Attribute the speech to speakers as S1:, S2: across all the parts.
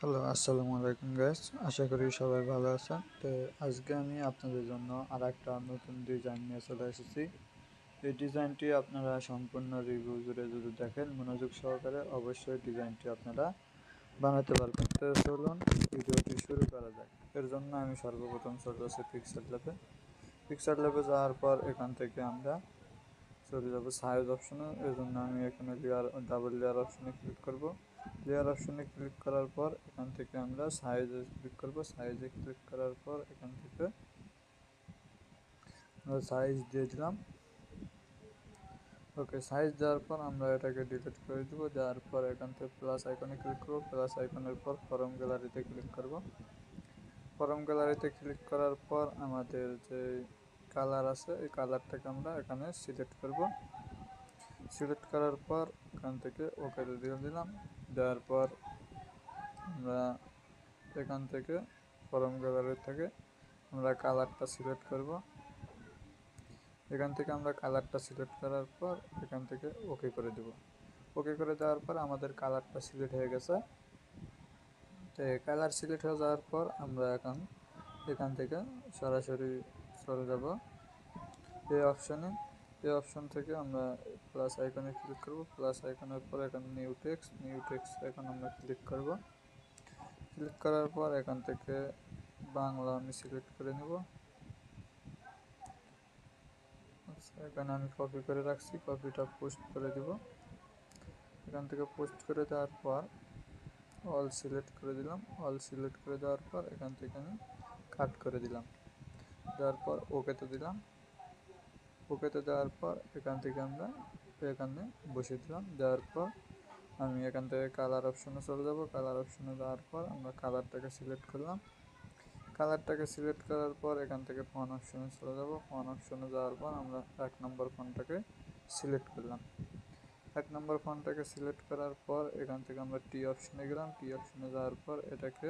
S1: Hello আসসালামু আলাইকুম guys আশা করি সবাই ভালো আছেন তো আজকে আমি আপনাদের জন্য আর একটা নতুন ডিজাইন নিয়ে চলে এসেছি এই ডিজাইনটি আপনারা সম্পূর্ণ রিভিউ জুড়ে যদি দেখেন মনোযোগ সহকারে অবশ্যই ডিজাইনটি আপনারা বানাতে পারবেন তো চলুন ভিডিওটি শুরু করা যাক এর জন্য আমি সর্বপ্রথম চলে আসি পিক্সেল ল্যাবে পিক্সেল ল্যাবে যাওয়ার পর এখান থেকে আমরা চলে যাব সাইজ অপশনে এর জন্য আমি এখানে লেয়ার ডাবল লেয়ার অপশনে ক্লিক করব লেয়ার অপশনে ক্লিক করার পর এখান থেকে আমরা সাইজে ক্লিক করব। সাইজে ক্লিক করার পর এখান থেকে আমরা সাইজ দিয়ে দিলাম। ওকে সাইজ দেওয়ার পর আমরা এটাকে ডিলিট করে দেবো। দেওয়ার পর এখান থেকে প্লাস আইকনে ক্লিক করব। প্লাস আইকনের পর ফরম গ্যালারিতে ক্লিক করব। ফরম গ্যালারিতে ক্লিক করার পর আমাদের যে কালার আছে, এই কালারটাকে আমরা এখানে সিলেক্ট করব। সিলেক্ট করার পর এখান থেকে ওকে দিয়ে দিলাম। দেওয়ার পর আমরা এখান থেকে ফরম গ্যালারি থেকে আমরা কালারটা সিলেক্ট করব। এখান থেকে আমরা কালারটা সিলেক্ট করার পর এখান থেকে ওকে করে দেব। ওকে করে দেওয়ার পর আমাদের কালারটা সিলেক্ট হয়ে গেছে। তো কালার সিলেক্ট হয়ে যাওয়ার পর আমরা এখন এখান থেকে সরাসরি চলে যাব। এই অপশানে এই অপশন থেকে আমরা প্লাস আইকনে ক্লিক করব। প্লাস আইকনের পর এখানে নিউ টেক্স নিউ টেক্স এখন আমরা ক্লিক করব। ক্লিক করার পর এখান থেকে বাংলা আমি সিলেক্ট করে নেব। আচ্ছা এখানে আমি কপি করে রাখছি কপিটা পোস্ট করে দিব। এখান থেকে পোস্ট করে দেওয়ার পর অল সিলেক্ট করে দিলাম। অল সিলেক্ট করে দেওয়ার পর এখান থেকে আমি কাট করে দিলাম। দেওয়ার পর ওকেতে দিলাম। ওকেতে দেওয়ার পর এখান থেকে আমরা এখানে বসে দিলাম। দেওয়ার পর আমি এখান থেকে কালার অপশনে চলে যাব। কালার অপশনে যাওয়ার পর আমরা কালারটাকে সিলেক্ট করলাম। কালারটাকে সিলেক্ট করার পর এখান থেকে ফোন অপশনে চলে যাব। ফোন অপশনে যাওয়ার পর আমরা এক নম্বর ফোনটাকে সিলেক্ট করলাম। এক নম্বর ফোনটাকে সিলেক্ট করার পর এখান থেকে আমরা টি অপশনে গেলাম। টি অপশনে যাওয়ার পর এটাকে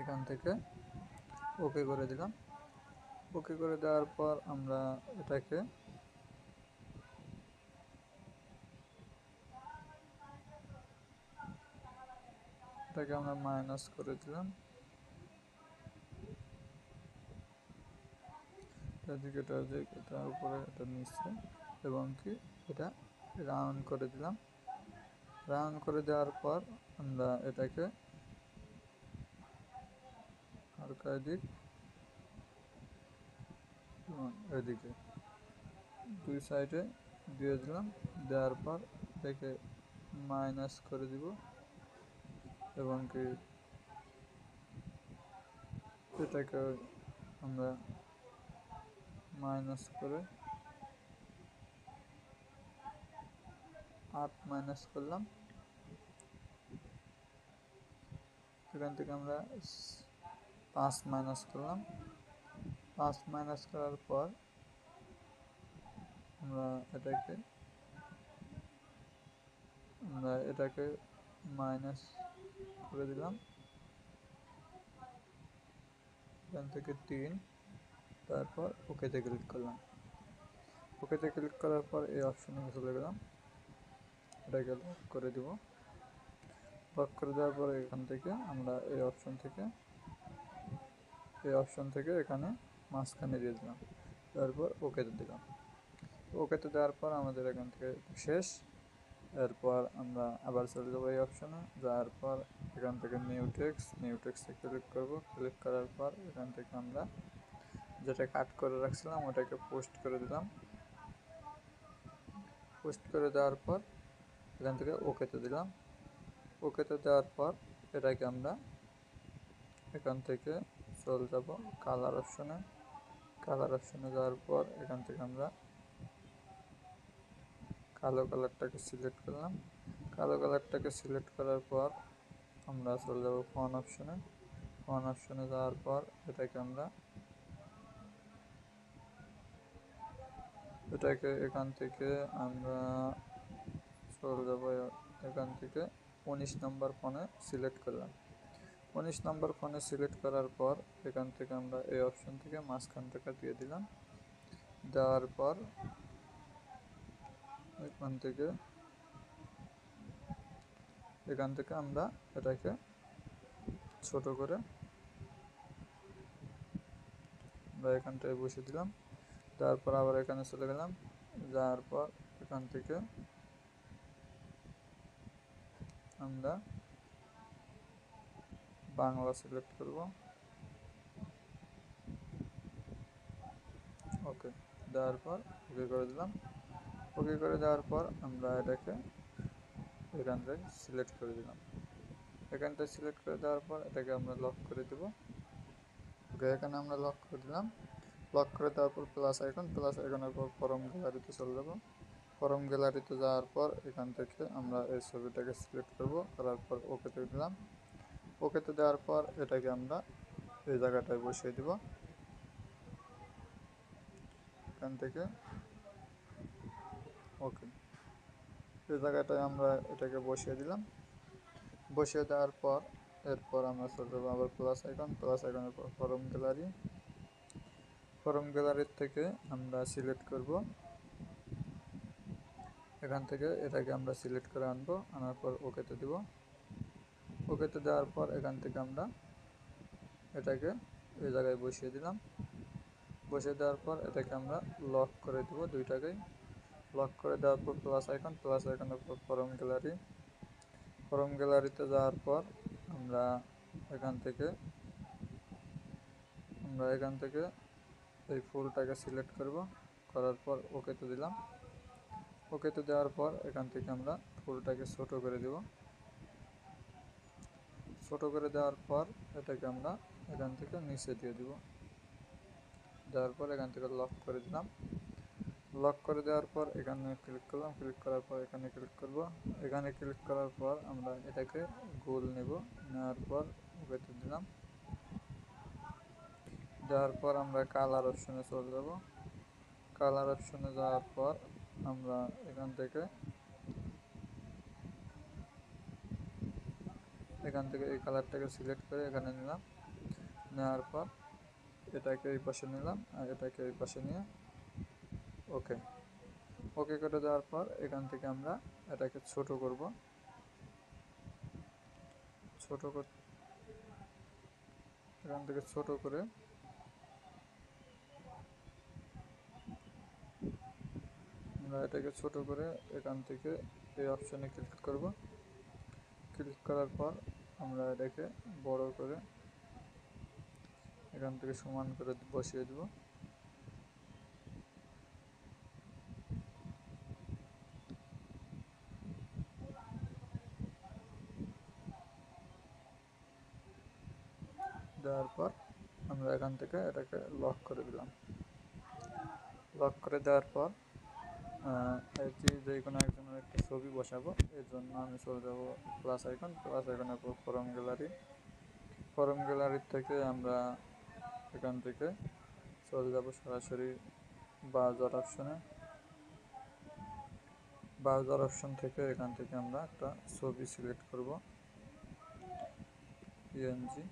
S1: এখান থেকে ওকে করে দিলাম। ওকে করে দেওয়ার পর আমরা এটাকে এটাকে আমরা মাইনাস করে দিলাম। এদিকে এটা যে এটার উপরে এটা নিচে এবং কি এটা রাউন্ড করে দিলাম। রাউন্ড করে দেওয়ার পর আমরা এটাকে হালকা দিক এদিকে দুই সাইডে দিয়ে দিলাম। দেওয়ার পর এটাকে মাইনাস করে দিব। এবং কি এটাকে আমরা মাইনাস করে আট মাইনাস করলাম। এখান থেকে আমরা পাঁচ মাইনাস করলাম। পাঁচ মাইনাস করার পর আমরা এটাকে আমরা এটাকে মাইনাস করে দিলাম। এখান থেকে তিন, তারপর ওকেতে ক্লিক করলাম। ওকেতে ক্লিক করার পর এই অপশনে চলে গেলাম। এটাকে লক করে দিব। লক করে দেওয়ার পর এখান থেকে আমরা এই অপশন থেকে, এই অপশন থেকে এখানে মাঝখানে দিয়ে দিলাম। তারপর ওকেতে দিলাম। ওকেতে দেওয়ার পর আমাদের এখান থেকে শেষ। এরপর আমরা আবার চলে যাব এই অপশানে যাওয়ার পর এখান থেকে নিউ টেক্স নিউ টেক্সে ক্লিক করব। ক্লিক করার পর এখান থেকে আমরা যেটা কাট করে রাখছিলাম, ওটাকে পোস্ট করে দিলাম। পোস্ট করে দেওয়ার পর এখান থেকে ওকেতে দিলাম। ওকেতে দেওয়ার পর এটাকে আমরা এখান থেকে চলে যাব কালার অপশনে কালার অপশনে যাওয়ার পর এখান থেকে আমরা কালো কালারটাকে সিলেক্ট করলাম। কালো কালারটাকে সিলেক্ট করার পর আমরা চলে যাব ফোন অপশনে ফোন অপশনে যাওয়ার পর এটাকে আমরা এটাকে এখান থেকে আমরা চলে যাব এখান থেকে উনিশ নম্বর ফোনে সিলেক্ট করলাম। উনিশ নম্বর ফোনে সিলেক্ট করার পর এখান থেকে আমরা এই অপশন থেকে মাঝখানটাকে দিয়ে দিলাম। দেওয়ার পর এখান থেকে এখান থেকে আমরা এটাকে ছোট করে আমরা এখানটায় বসে দিলাম। তারপর আবার এখানে চলে গেলাম। যাওয়ার পর এখান থেকে আমরা বাংলা সিলেক্ট করব। ওকে দেওয়ার পর ওকে করে দিলাম। ওকে করে দেওয়ার পর আমরা এটাকে এখান থেকে সিলেক্ট করে দিলাম। এখানটা সিলেক্ট করে দেওয়ার পর এটাকে আমরা লক করে দেব। ওকে এখানে আমরা লক করে দিলাম। লক করে দেওয়ার পর প্লাস আইকন প্লাস আইকনের পর ফরম গ্যালারিতে চলে যাব। ফরম গ্যালারিতে যাওয়ার পর এখান থেকে আমরা এই ছবিটাকে সিলেক্ট করব। করার পর ওকেতে দিলাম। ওকেতে দেওয়ার পর এটাকে আমরা এই জায়গাটায় বসিয়ে দিব। এখান থেকে। ওকে। এই জায়গাটায় আমরা এটাকে বসিয়ে দিলাম। বসিয়ে দেওয়ার পর এরপর আমরা চলে যাব আবার প্লাস আইকন প্লাস আইকনের পর ফরম গ্যালারি ফরম গ্যালারির থেকে আমরা সিলেক্ট করব। এখান থেকে এটাকে আমরা সিলেক্ট করে আনব। আনার পর ওকেতে দিব। ওকেতে দেওয়ার পর এখান থেকে আমরা এটাকে এই জায়গায় বসিয়ে দিলাম। বসিয়ে দেওয়ার পর এটাকে আমরা লক করে দিব দুইটাকেই লক করে দেওয়ার পর প্লাস আইকন প্লাস আইকনের পর ফরম গ্যালারি ফরম গ্যালারিতে যাওয়ার পর আমরা এখান থেকে, আমরা এখান থেকে এই ফুলটাকে সিলেক্ট করব। করার পর ওকেতে দিলাম। ওকেতে দেওয়ার পর এখান থেকে আমরা ফুলটাকে ছোট করে দেব। ছোট করে দেওয়ার পর এটাকে আমরা এখান থেকে নিচে দিয়ে দিব। দেওয়ার পর এখান থেকে লক করে দিলাম। লক করে দেওয়ার পর এখানে ক্লিক করলাম। ক্লিক করার পর এখানে ক্লিক করব। এখানে ক্লিক করার পর আমরা এটাকে গোল নেব। নেওয়ার পর ওকেতে দিলাম। দেওয়ার পর আমরা কালার অপশনে চলে যাব। কালার অপশনে যাওয়ার পর আমরা এখান থেকে এখান থেকে এই কালারটাকে সিলেক্ট করে এখানে নিলাম। নেওয়ার পর এটাকে এই পাশে নিলাম আর এটাকে এই পাশে নিয়ে ওকে ওকে করে দেওয়ার পর এখান থেকে আমরা এটাকে ছোট করব। ছোট কর এখান থেকে ছোট করে আমরা এটাকে ছোট করে এখান থেকে এই অপশানে ক্লিক করব। ক্লিক করার পর আমরা এটাকে বড় করে এখান থেকে সমান করে বসিয়ে দেব। দেওয়ার পর আমরা এখান থেকে এটাকে লক করে দিলাম। লক করে দেওয়ার পর যে কোনো একজনের একটা ছবি বসাবো, এর জন্য আমি চলে যাব প্লাস আইকন প্লাস আইকনের পর ফরম গ্যালারি ফরম গ্যালারির থেকে আমরা এখান থেকে চলে যাব সরাসরি বাজার অপশনে বাজার অপশন থেকে এখান থেকে আমরা একটা ছবি সিলেক্ট করব। পিএনজি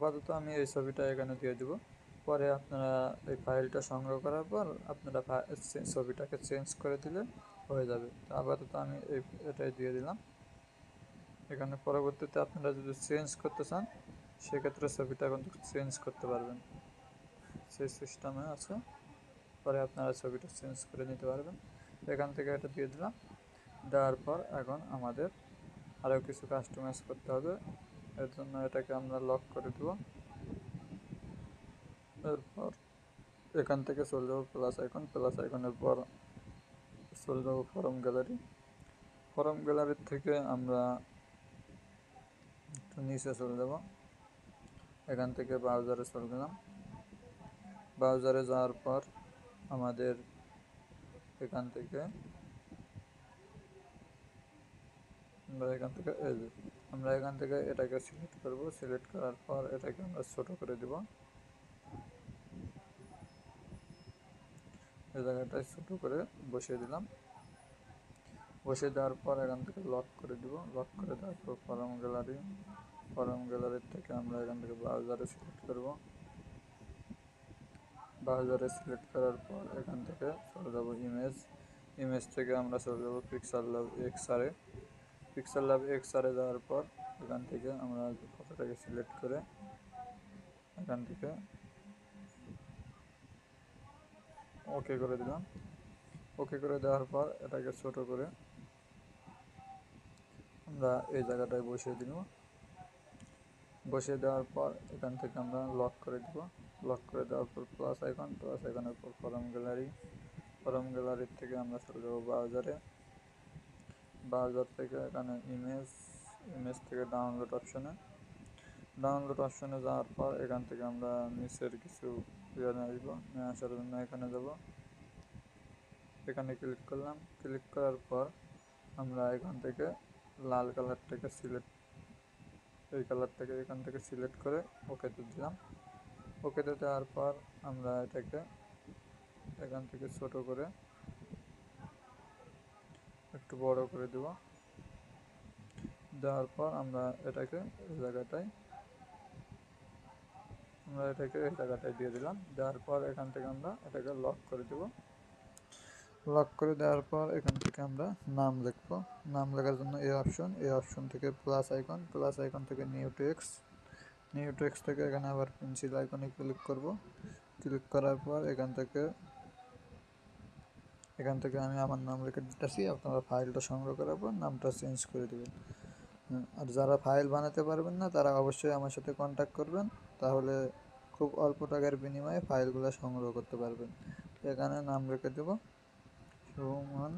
S1: আপাতত আমি এই ছবিটা এখানে দিয়ে দেবো। পরে আপনারা এই ফাইলটা সংগ্রহ করার পর আপনারা ছবিটাকে চেঞ্জ করে দিলে হয়ে যাবে। তো আপাতত আমি এই, এটাই দিয়ে দিলাম। এখানে পরবর্তীতে আপনারা যদি চেঞ্জ করতে চান, সেক্ষেত্রে ছবিটা কিন্তু চেঞ্জ করতে পারবেন। সেই সিস্টেমে আছে। পরে আপনারা ছবিটা চেঞ্জ করে নিতে পারবেন। এখান থেকে এটা দিয়ে দিলাম। দেওয়ার পর এখন আমাদের আরও কিছু কাস্টমাইজ করতে হবে। এর জন্য এটাকে আমরা লক করে দেব। এরপর এখান থেকে চলে যাব প্লাস আইকন প্লাস আইকনের পর চলে যাব ফরম গ্যালারি ফরম গ্যালারির থেকে আমরা একটু নিচে চলে যাব। এখান থেকে ব্রাউজারে চলে গেলাম। ব্রাউজারে যাওয়ার পর আমাদের এখান থেকে আমরা এখান থেকে আমরা এখান থেকে এটাকে সিলেক্ট করব। সিলেক্ট করার পর এটাকে আমরা ছোট করে দেব। এই জায়গাটায় ছোট করে বসিয়ে দিলাম। বসিয়ে দেওয়ার পর এখান থেকে লক করে দিব। লক করে দেওয়ার পর ফরম গ্যালারি ফরম গ্যালারির থেকে আমরা এখান থেকে ব্রাউজারে সিলেক্ট করব। ব্রাউজারে সিলেক্ট করার পর এখান থেকে চলে যাব ইমেজ ইমেজ থেকে আমরা চলে যাব pixel lab x-ray pixel lab x-ray যাওয়ার পর এখান থেকে আমরা ফটোটাকে সিলেক্ট করে এখান থেকে ওকে করে দিলাম। ওকে করে দেওয়ার পর এটাকে ছোট করে আমরা এই জায়গাটায় বসিয়ে দিব। বসিয়ে দেওয়ার পর এখান থেকে আমরা লক করে দিব। লক করে দেওয়ার পর প্লাস আইকন প্লাস আইকনের পর ফরম গ্যালারি ফরম গ্যালারির থেকে আমরা চলে যাব ব্রাউজারে ব্রাউজার থেকে এখানে ইমেজ ইমেজ থেকে ডাউনলোড অপশনে ডাউনলোড অপশনে যাওয়ার পর এখান থেকে আমরা নিচের কিছু ইয়ে আসব, নিয়ে আসার জন্য এখানে যাব। এখানে ক্লিক করলাম ক্লিক করার পর আমরা এখান থেকে লাল কালারটাকে সিলেক্ট এই কালারটাকে এখান থেকে সিলেক্ট করে ওকেতে দিলাম। ওকেতে দেওয়ার পর আমরা এটাকে এখান থেকে ছোট করে একটু বড় করে দেব। দেওয়ার পর আমরা এটাকে এই জায়গাটায়, আমরা এটাকে এই জায়গাটায় দিয়ে দিলাম। দেওয়ার পর এখান থেকে আমরা এটাকে লক করে দেব। লক করে দেওয়ার পর এখান থেকে আমরা নাম লিখব। নাম লেখার জন্য এই অপশন এই অপশন থেকে প্লাস আইকন প্লাস আইকন থেকে নিউ টেক্সট নিউ টেক্সট থেকে এখানে আবার পেন্সিল আইকনে ক্লিক করব। ক্লিক করার পর এখান থেকে এখান থেকে আমি আমার নাম লিখে দিতেছি, আপনারা ফাইলটা সংগ্রহ করার পর নামটা চেঞ্জ করে দেবেন। আর যারা ফাইল বানাতে পারবেন না, তারা অবশ্যই আমার সাথে কন্ট্যাক্ট করবেন, তাহলে খুব অল্প টাকার বিনিময়ে ফাইলগুলো সংগ্রহ করতে পারবেন। এখানে নাম রেখে দেব, সুমন।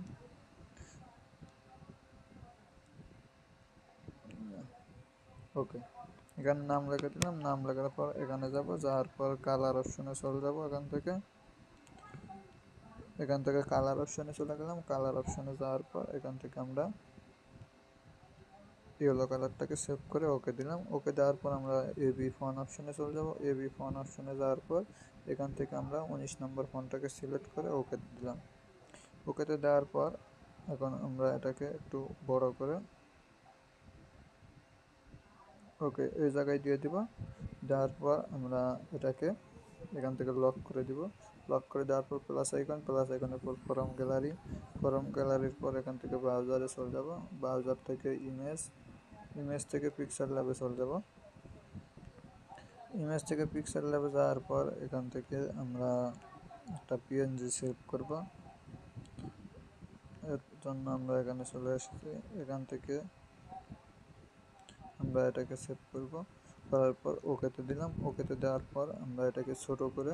S1: ওকে, এখানে নাম লিখে দিলাম, নাম লেখার পর এখানে যাব, যাওয়ার পর কালার অপশনে চলে যাব এখান থেকে। এখান থেকে কালার অপশনে চলে গেলাম। কালার অপশনে যাওয়ার পর এখান থেকে আমরা ইয়েলো কালারটাকে সেভ করে ওকে দিলাম। ওকে দেওয়ার পর আমরা এ বি ফোন অপশনে চলে যাব। এ বি ফোন অপশনে যাওয়ার পর এখান থেকে আমরা উনিশ নম্বর ফোনটাকে সিলেক্ট করে ওকে দিলাম। ওকেতে দেওয়ার পর এখন আমরা এটাকে একটু বড় করে ওকে এই জায়গায় দিয়ে দিব। দেওয়ার পর আমরা এটাকে এখান থেকে লক করে দিব। লক করে দেওয়ার পর প্লাস আইকন প্লাস আইকনের পর ফরম গ্যালারি ফরম গ্যালারির পর এখান থেকে ব্রাউজারে চলে যাব। ব্রাউজার থেকে ইমেজ ইমেজ থেকে পিক্সেল ল্যাবে চলে যাব। ইমেজ থেকে পিক্সেল ল্যাবে যাওয়ার পর এখান থেকে আমরা একটা পিএনজি সেভ করব। এর জন্য আমরা এখানে চলে এসেছি। এখান থেকে আমরা এটাকে সেভ করব। করার পর ওকেতে দিলাম। ওকেতে দেওয়ার পর আমরা এটাকে ছোট করে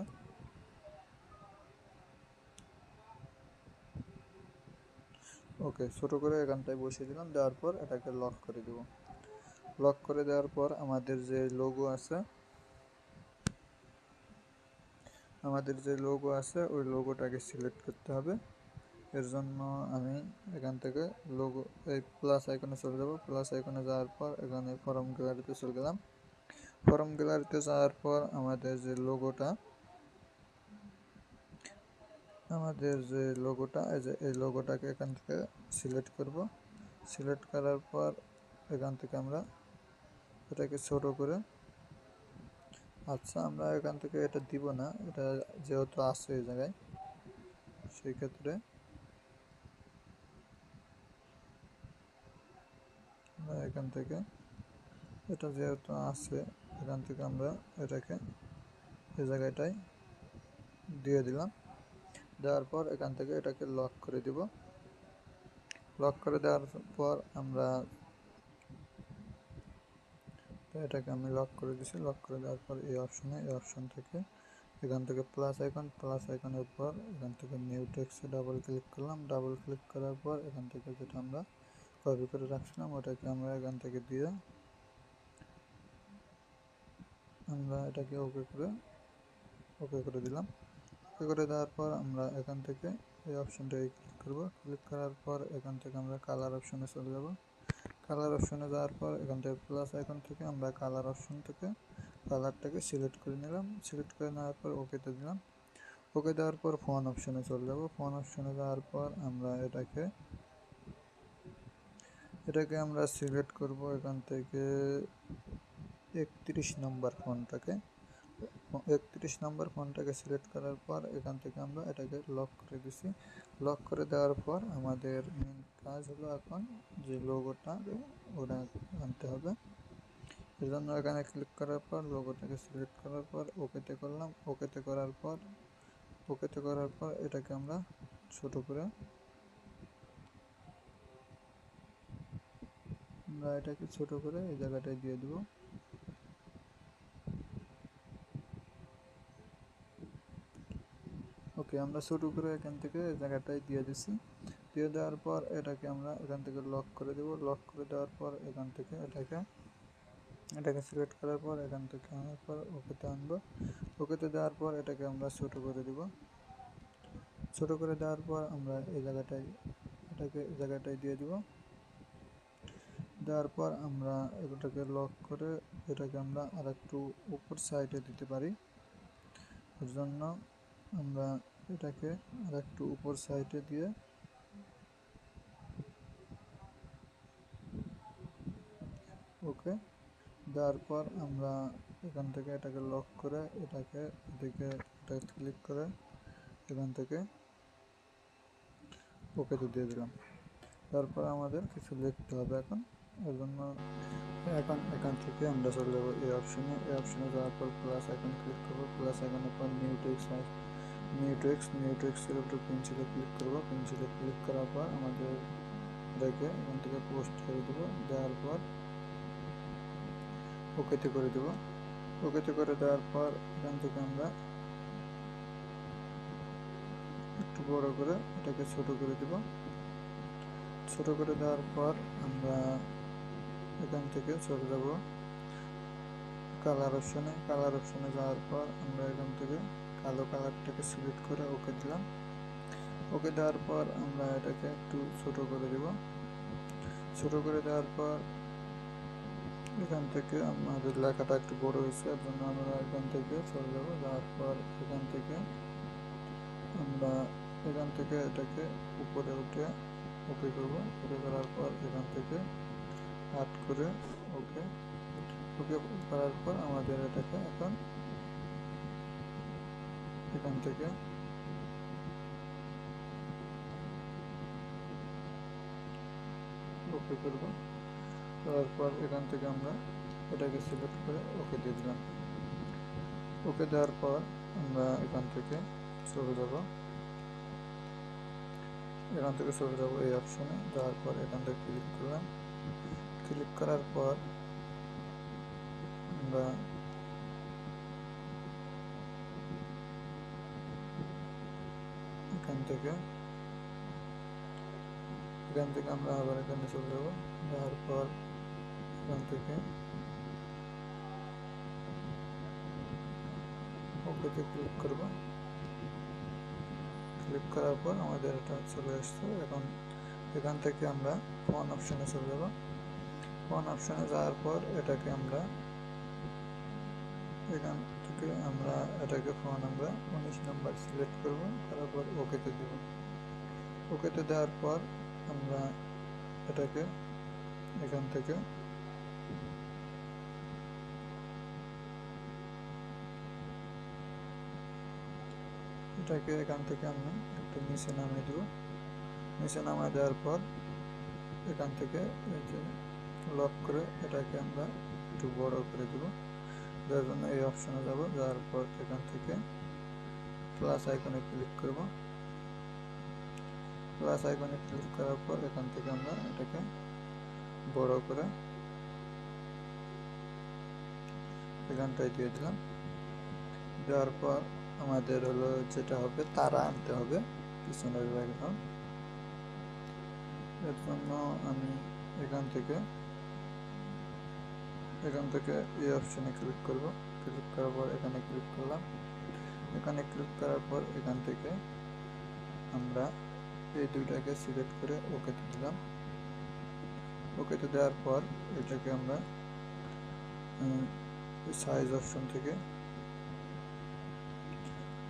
S1: ওকে, ছোট করে এখানটায় বসিয়ে দিলাম, দেওয়ার পর এটাকে লক করে দেব। লক করে দেওয়ার পর আমাদের যে লোগো আছে, আমাদের যে লোগো আছে, ওই লোগোটাকে সিলেক্ট করতে হবে। এর জন্য আমি এখান থেকে লোগো এই প্লাস আইকনে চলে যাব। প্লাস আইকনে যাওয়ার পর এখানে ফরম গ্যালারিতে চলে গেলাম। ফরম গ্যালারিতে যাওয়ার পর আমাদের যে লোগোটা আমাদের যে লোগোটা এই যে, এই লোগোটাকে এখান থেকে সিলেক্ট করব। সিলেক্ট করার পর এখান থেকে আমরা এটাকে ছোট করে আচ্ছা আমরা এখান থেকে এটা দিব না, এটা যেহেতু আছে এই জায়গায়, সেই ক্ষেত্রে আমরা এখান থেকে এটা যেহেতু আছে, এখান থেকে আমরা এটাকে এই জায়গাটায় দিয়ে দিলাম। দেওয়ার পর এখান থেকে এটাকে লক করে দিব। লক করে দেওয়ার পর আমরা এটাকে আমি লক করে দিছি। লক করে দেওয়ার পর এই অপশনে এই অপশন থেকে এখান থেকে প্লাস আইকন প্লাস আইকনের পর এখান থেকে নিউ টেক্সে ডাবল ক্লিক করলাম। ডাবল ক্লিক করার পর এখান থেকে যেটা আমরা কপি করে রাখছিলাম, ওটাকে আমরা এখান থেকে দিয়ে আমরা এটাকে ওকে করে ওকে করে দিলাম। ওকে করে দেওয়ার পর আমরা এখান থেকে এই অপশনটাকে ক্লিক করব। ক্লিক করার পর এখান থেকে আমরা কালার অপশনে চলে যাব। কালার অপশনে যাওয়ার পর এখান থেকে প্লাস আইকন থেকে আমরা কালার অপশন থেকে কালারটাকে সিলেক্ট করে নিলাম। সিলেক্ট করে নেওয়ার পর ওকেতে দিলাম। ওকে দেওয়ার পর ফোন অপশনে চলে যাব। ফোন অপশনে যাওয়ার পর আমরা এটাকে এটাকে আমরা সিলেক্ট করব এখান থেকে একত্রিশ নম্বর ফোনটাকে একত্রিশ নম্বর ফোনটাকে সিলেক্ট করার পর এখান থেকে আমরা এটাকে লক করে দিছি। লক করে দেওয়ার পর আমাদের মেন কাজ হলো এখন যে লোগোটা ওটা আনতে হবে। এই জন্য এখানে ক্লিক করার পর লোগোটাকে সিলেক্ট করার পর ওকেতে করলাম। ওকেতে করার পর ওকেতে করার পর এটাকে আমরা ছোট করে আমরা এটাকে ছোট করে এই জায়গাটায় দিয়ে দেবো। ওকে আমরা ছোট করে এখান থেকে জায়গাটায় দিয়ে দিছি। দিয়ে দেওয়ার পর এটাকে আমরা এখান থেকে লক করে দেব। লক করে দেওয়ার পর এখান থেকে এটাকে এটাকে সিলেক্ট করার পর এখান থেকে আনার পর ওকেতে আনব। ওকেতে দেওয়ার পর এটাকে আমরা ছোট করে দেব। ছোট করে দেওয়ার পর আমরা এই জায়গাটায়, এটাকে জায়গাটায় দিয়ে দিব। দেওয়ার পর আমরা এটাকে লক করে এটাকে আমরা আর একটু উপর সাইডে দিতে পারি। এর জন্য আমরা এটাকে আর একটু উপর সাইডে দিয়ে ওকে, দেওয়ার পর আমরা এখান থেকে এটাকে লক করে এটাকে এদিকে এটা ক্লিক করে এখান থেকে ওকেতে দিয়ে দিলাম। তারপর আমাদের কিছু লিখতে হবে এখন। এর জন্য এখন এখান থেকে আমরা চলে যাব এই অপশনে এই অপশনে যাওয়ার পর প্লাস এখন ক্লিক করব। প্লাস আইকনের পর new text new text new টেক্সের উপর পেন্সিলে ক্লিক করব। পেন্সিলে ক্লিক করার পর আমাদের এটাকে এখান থেকে পোস্ট করে দেবো। দেওয়ার পর ওকেতে করে দেবো। ওকেতে করে দেওয়ার পর এখান থেকে আমরা একটু বড় করে এটাকে ছোট করে দেব। ছোট করে দেওয়ার পর আমরা এখান থেকে চলে যাব। কালার অপশনে কালার অপশনে যাওয়ার পর আমরা এখান থেকে কালো কালারটাকে সিলেক্ট করে ওকে দিলাম। ওকে দেওয়ার পর আমরা এটাকে একটু ছোট করে দেব। ছোট করে দেওয়ার পর এখান থেকে আমাদের লেখাটা একটু বড় হয়েছে, এর জন্য আমরা এখান থেকে চলে যাব। যাওয়ার পর এখান থেকে আমরা এখান থেকে এটাকে উপরে উঠে ওকে করব ওকে করার পর এখান থেকে আট করে ওকে ওকে করার পর আমাদের এটাকে এখন এখান থেকে। ওকে করব। করার পর এখান থেকে আমরা এটাকে সিলেক্ট করে ওকে দিয়ে দিলাম। ওকে দেওয়ার পর আমরা এখান থেকে চলে যাব। এখান থেকে চলে যাব এই অপশনে যাওয়ার পর এখান থেকে ক্লিক করলাম। ক্লিক করার পর আমরা এখান থেকে। এখান থেকে আমরা আবার এখানে চলে যাব। যাওয়ার পর এখান থেকে ওকেতে ক্লিক করব ক্লিক করার পর আমাদের এটা চলে আসছে। এখন এখান থেকে আমরা ফোন অপশানে চলে যাব। ফোন অপশানে যাওয়ার পর এটাকে আমরা এখান থেকে আমরা এটাকে ফোন আমরা উনিশ নাম্বার সিলেক্ট করব, তারপর পর ওকেতে দেব। ওকেতে দেওয়ার পর আমরা এটাকে এখান থেকে এটাকে এখান থেকে আমরা একটু নিচে নামিয়ে দেব। নিচে নামিয়ে দেওয়ার পর এখান থেকে এই যে লক করে এটাকে আমরা একটু বড় করে দেব। যার জন্য এই অপশনে যাব, যাওয়ার পর এখান থেকে প্লাস আইকনে ক্লিক করব। প্লাস আইকনে ক্লিক করার পর এখান থেকে আমরা এটাকে বড় করে এখানটায় দিয়ে দিলাম। দেওয়ার পর আমাদের হলো যেটা হবে, তারা আনতে হবে, পিছনের ব্যাকগ্রাউন্ড এর জন্য আমি এখান থেকে এখান থেকে এই অপশনে ক্লিক করব। ক্লিক করার পর এখানে ক্লিক করলাম। এখানে ক্লিক করার পর এখান থেকে আমরা এই দুইটাকে সিলেক্ট করে ওকেতে দিলাম। ওকেতে দেওয়ার পর এটাকে আমরা সাইজ অপশন থেকে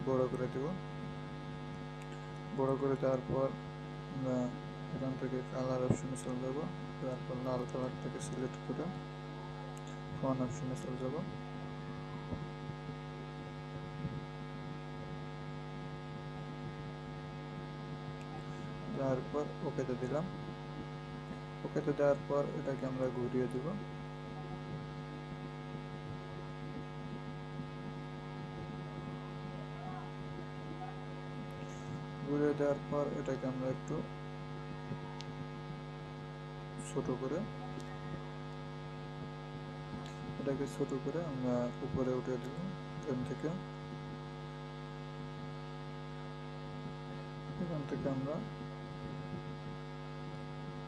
S1: বড় করে দেব। বড় করে দেওয়ার পর আমরা এখান থেকে কালার অপশনে চলে যাব। তারপর লাল কালারটাকে সিলেক্ট করে ওয়ান অপশনে চলে যাব। দেওয়ার পর ওকেতে দিলাম। ওকেতে দেওয়ার পর এটাকে আমরা ঘুরিয়ে দেব। ঘুরিয়ে দেওয়ার পর এটাকে আমরা একটু ছোট করে এটাকে ছোট করে আমরা উপরে উঠে দেব, এখান থেকে। এখান থেকে আমরা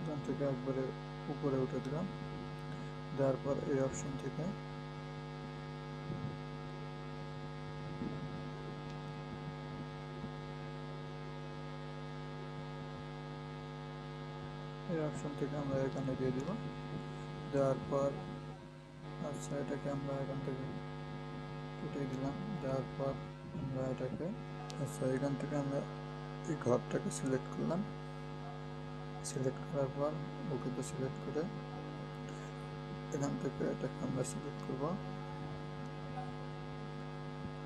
S1: এখান থেকে একবারে উপরে উঠে দিলাম। দেওয়ার পর এই অপশন থেকে এই অপশন থেকে আমরা এখানে দিয়ে দিব। দেওয়ার পর আচ্ছা এটাকে আমরা এখান থেকে কেটে দিলাম। দেওয়ার পর আমরা এটাকে আচ্ছা এখান থেকে আমরা এই ঘরটাকে সিলেক্ট করলাম। সিলেক্ট করার পর ওকেতে সিলেক্ট করে এখান থেকে এটাকে আমরা সিলেক্ট করব।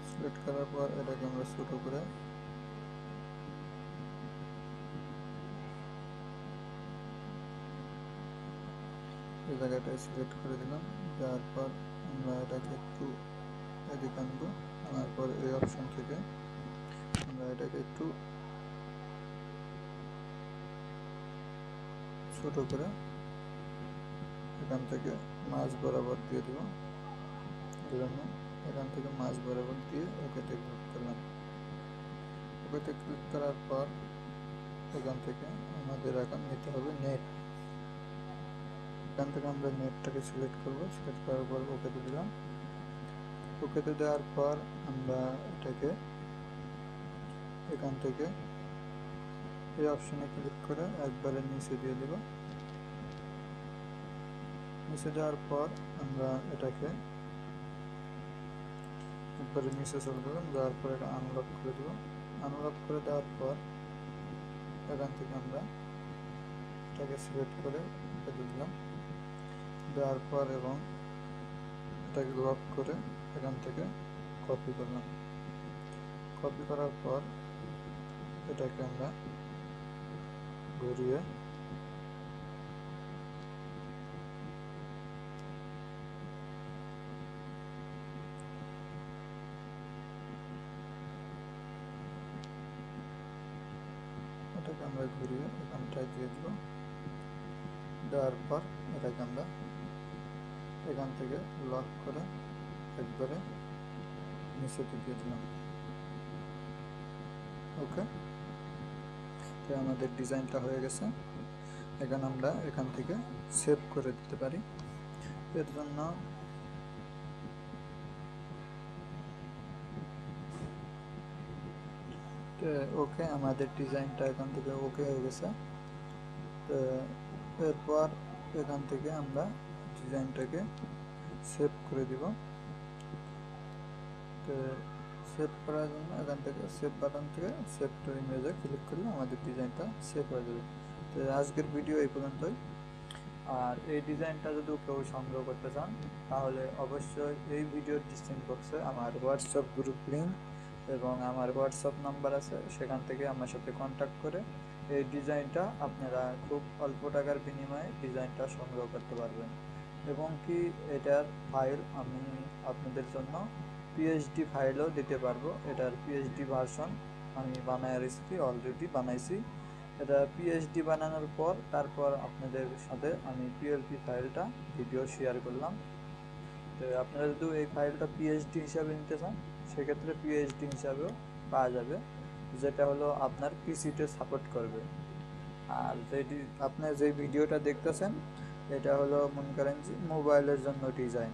S1: সিলেক্ট করার পর এটাকে আমরা ছোটো করে এই জায়গাটায় সিলেক্ট করে দিলাম। দেওয়ার পর আমরা এটাকে একটু এদিকে আনব আনার পর এই অপশন থেকে আমরা এটাকে একটু ছোট করে এখান থেকে মাছ বরাবর দিয়ে দেবো। জন্য এখান থেকে মাছ বরাবর দিয়ে ওকেতে ক্লিক করলাম। ওকেতে ক্লিক করার পর এখান থেকে আমাদের এখন নিতে হবে নেট এখান থেকে আমরা নেটটাকে সিলেক্ট করব সিলেক্ট করার পর ওকেতে দিলাম। ওকেতে দেওয়ার পর আমরা এটাকে এখান থেকে এই অপশনে ক্লিক করে একবারে নিচে দিয়ে দেব। নিচে দেওয়ার পর আমরা এটাকে একবারে নিচে চলে গেলাম দেওয়ার পর এটা আনলক করে দেব। আনলক করে দেওয়ার পর এখান থেকে আমরা এটাকে সিলেক্ট করে দিলাম। দেওয়ার পর এবং এটাকে লক করে এখান থেকে কপি করলাম। কপি করার পর এটাকে আমরা ঘুরিয়ে আমরা ঘুরিয়ে এখানটায় দিয়ে দিব দেওয়ার পর এটাকে আমরা এখান থেকে লক করে একবারে নিচেতে দিয়ে দিলাম। ওকে তো আমাদের ডিজাইনটা হয়ে গেছে। এখন আমরা এখান থেকে সেভ করে দিতে পারি। এর জন্য ওকে আমাদের ডিজাইনটা এখান থেকে ওকে হয়ে গেছে। তো এরপর এখান থেকে আমরা ডিজাইনটাকে সেভ করে দিব। তো সেভ করার জন্য এখান থেকে সেভ বাটন থেকে সেভ টু ইমেজে ক্লিক করলে আমাদের ডিজাইনটা সেভ হয়ে যাবে। তো আজকের ভিডিও এই পর্যন্তই। আর এই ডিজাইনটা যদি কেউ সংগ্রহ করতে চান, তাহলে অবশ্যই এই ভিডিওর ডিসক্রিপশন বক্সে আমার হোয়াটসঅ্যাপ গ্রুপ লিঙ্ক এবং আমার হোয়াটসঅ্যাপ নাম্বার আছে, সেখান থেকে আমার সাথে কন্ট্যাক্ট করে এই ডিজাইনটা আপনারা খুব অল্প টাকার বিনিময়ে ডিজাইনটা সংগ্রহ করতে পারবেন। এবং কি এটার ফাইল আমি আপনাদের জন্য পিএইচডি ফাইলও দিতে পারব। এটার পিএইচডি ভার্সন আমি বানায় রেসিপি অলরেডি বানাইছি। এটা পিএইচডি বানানোর পর তারপর আপনাদের সাথে আমি পিএলপি ফাইলটা ভিডিও শেয়ার করলাম। তো আপনারা যদি এই ফাইলটা পিএইচডি হিসাবে নিতে চান, সেক্ষেত্রে পিএইচডি হিসাবেও পাওয়া যাবে, যেটা হলো আপনার পিসিতে সাপোর্ট করবে। আর যেটি আপনার যে ভিডিওটা দেখতেছেন এটা হলো মনে করেন যে মোবাইলের জন্য ডিজাইন